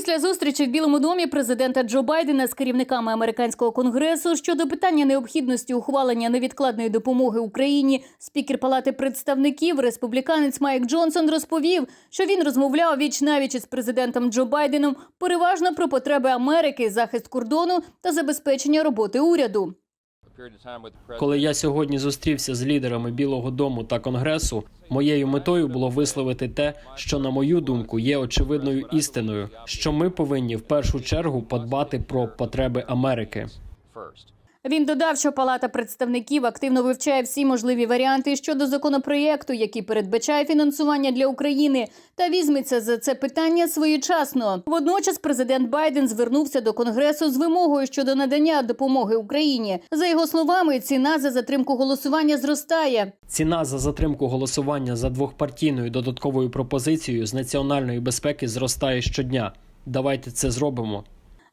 Після зустрічі в Білому домі президента Джо Байдена з керівниками американського конгресу щодо питання необхідності ухвалення невідкладної допомоги Україні, спікер Палати представників, республіканець Майк Джонсон розповів, що він розмовляв віч навіч із президентом Джо Байденом переважно про потреби Америки, захист кордону та забезпечення роботи уряду. Коли я сьогодні зустрівся з лідерами Білого Дому та Конгресу, моєю метою було висловити те, що на мою думку є очевидною істиною, що ми повинні в першу чергу подбати про потреби Америки. Він додав, що Палата представників активно вивчає всі можливі варіанти щодо законопроєкту, який передбачає фінансування для України, та візьметься за це питання своєчасно. Водночас президент Байден звернувся до конгресу з вимогою щодо надання допомоги Україні. За його словами, ціна за затримку голосування зростає. Ціна за затримку голосування за двохпартійною додатковою пропозицією з національної безпеки зростає щодня. Давайте це зробимо.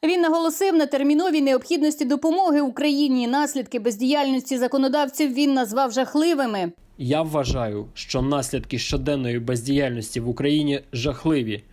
Він наголосив на терміновій необхідності допомоги Україні. Наслідки бездіяльності законодавців він назвав жахливими. Я вважаю, що наслідки щоденної бездіяльності в Україні жахливі.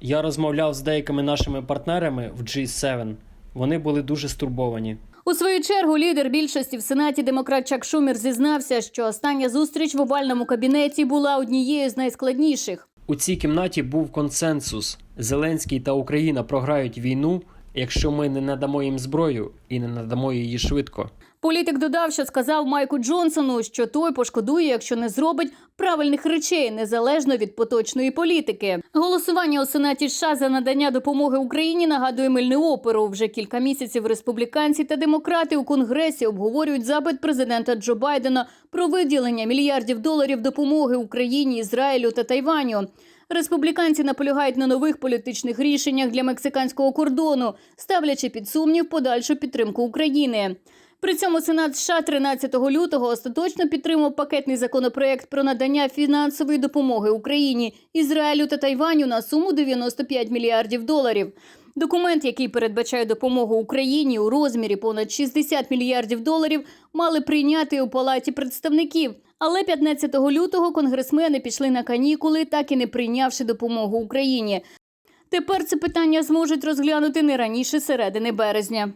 Я розмовляв з деякими нашими партнерами в G7. Вони були дуже стурбовані. У свою чергу лідер більшості в сенаті демократ Чак Шумер зізнався, що остання зустріч в овальному кабінеті була однією з найскладніших. У цій кімнаті був консенсус: Зеленський та Україна програють війну, якщо ми не надамо їм зброю і не надамо її швидко. Політик додав, що сказав Майку Джонсону, що той пошкодує, якщо не зробить правильних речей незалежно від поточної політики. Голосування у сенаті США за надання допомоги Україні нагадує мильну оперу. Вже кілька місяців республіканці та демократи у конгресі обговорюють запит президента Джо Байдена про виділення мільярдів доларів допомоги Україні, Ізраїлю та Тайваню. Республіканці наполягають на нових політичних рішеннях для мексиканського кордону, ставлячи під сумнів подальшу підтримку України. При цьому Сенат США 13 лютого остаточно підтримав пакетний законопроект про надання фінансової допомоги Україні, Ізраїлю та Тайваню на суму 95 мільярдів доларів. Документ, який передбачає допомогу Україні у розмірі понад 60 мільярдів доларів, мали прийняти у палаті представників. Але 15 лютого конгресмени пішли на канікули, так і не прийнявши допомогу Україні. Тепер це питання зможуть розглянути не раніше середини березня.